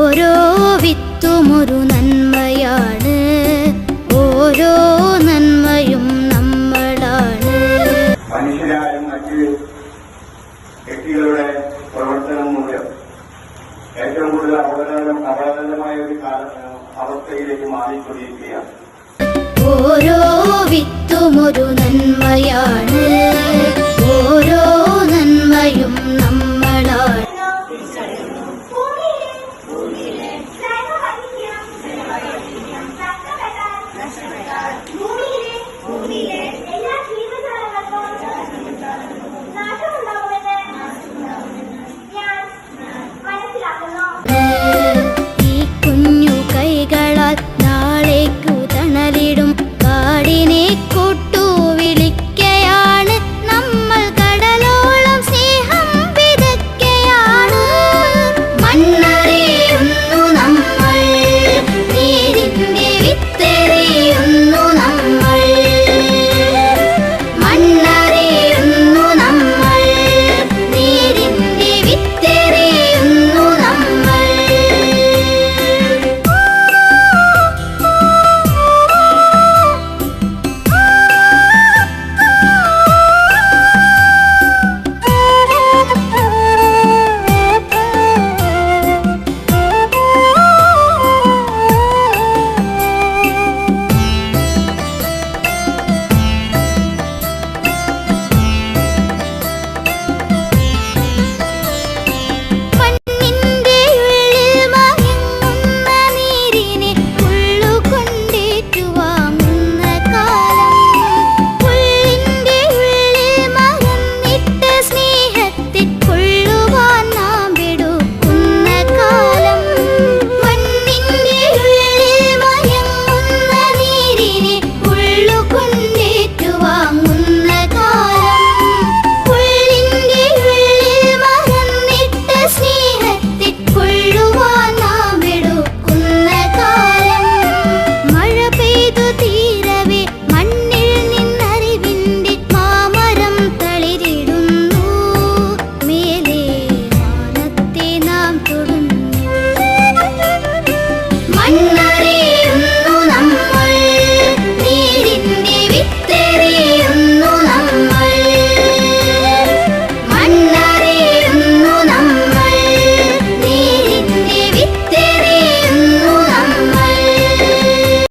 ഓരോ വിത്തുമൊരു നന്മയാണ്. ഓരോ നന്മയും നമ്മളാണ്. മനുഷ്യരാരും മറ്റ് വ്യക്തികളുടെ പ്രവർത്തനം മൂലം ഏറ്റവും കൂടുതൽ അപകടകരം അപകടകരമായ ഒരു അവസ്ഥയിലേക്ക് മാറിക്കൊണ്ടിരിക്കുകയാണ്. ഓരോ വിത്തുമൊരു നന്മയാണ്. Holy